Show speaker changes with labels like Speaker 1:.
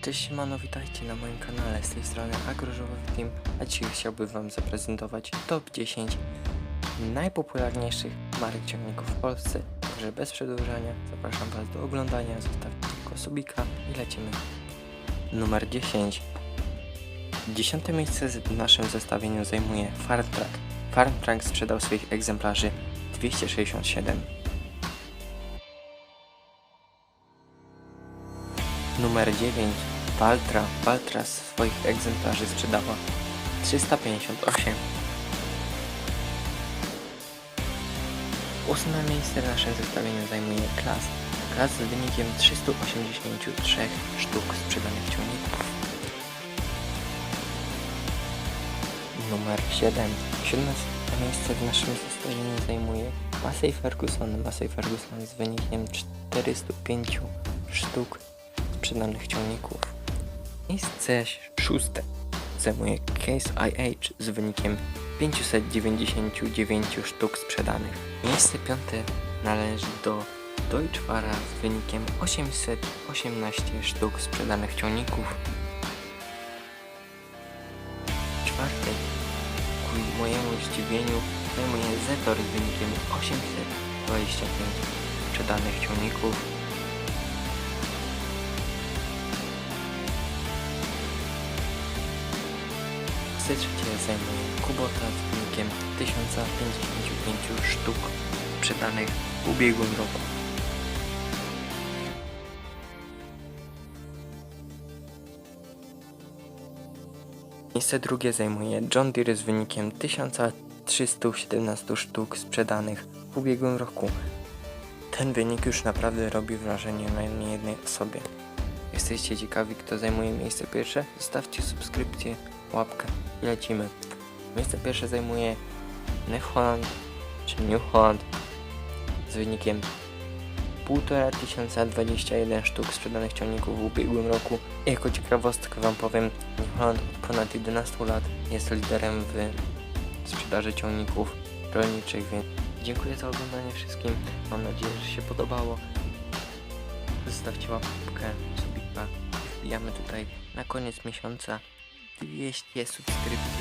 Speaker 1: Cześć siemano, witajcie na moim kanale, z tej strony Agrożowy Team, a dzisiaj chciałbym wam zaprezentować top 10 najpopularniejszych marek ciągników w Polsce. Także bez przedłużania zapraszam was do oglądania, zostawcie tylko subika i lecimy. Numer 10 Dziesiąte miejsce w naszym zestawieniu zajmuje Farmtrack. Farmtrack sprzedał swoich egzemplarzy 267. Numer 9. Valtra. Valtra swoich egzemplarzy sprzedała 358. Ósme miejsce w naszym zestawieniu zajmuje Klas. Klas z wynikiem 383 sztuk sprzedanych ciągników. Numer 7. Siódme miejsce w naszym zestawieniu zajmuje Massey Ferguson. Massey Ferguson z wynikiem 405 sztuk sprzedanych ciągników. Miejsce szóste zajmuje Case IH z wynikiem 599 sztuk sprzedanych. Miejsce piąte należy do Deutschwara z wynikiem 818 sztuk sprzedanych ciągników. Czwarte ku mojemu zdziwieniu zajmuje Zetor z wynikiem 825 sprzedanych ciągników. Trzecie zajmuje Kubota z wynikiem 1055 sztuk sprzedanych w ubiegłym roku. Miejsce drugie zajmuje John Deere z wynikiem 1317 sztuk sprzedanych w ubiegłym roku. Ten wynik już naprawdę robi wrażenie na niejednej osobie. Jesteście ciekawi, kto zajmuje miejsce pierwsze? Zostawcie subskrypcję, łapkę i lecimy. Miejsce pierwsze zajmuje New Holland, czy New Holland z wynikiem 1521 sztuk sprzedanych ciągników w ubiegłym roku. Jako ciekawostkę Wam powiem, New Holland od ponad 11 lat jest liderem w sprzedaży ciągników rolniczych, więc dziękuję za oglądanie wszystkim. Mam nadzieję, że się podobało. Zostawcie łapkę, subika wbijamy tutaj na koniec miesiąca есть те субскрипты.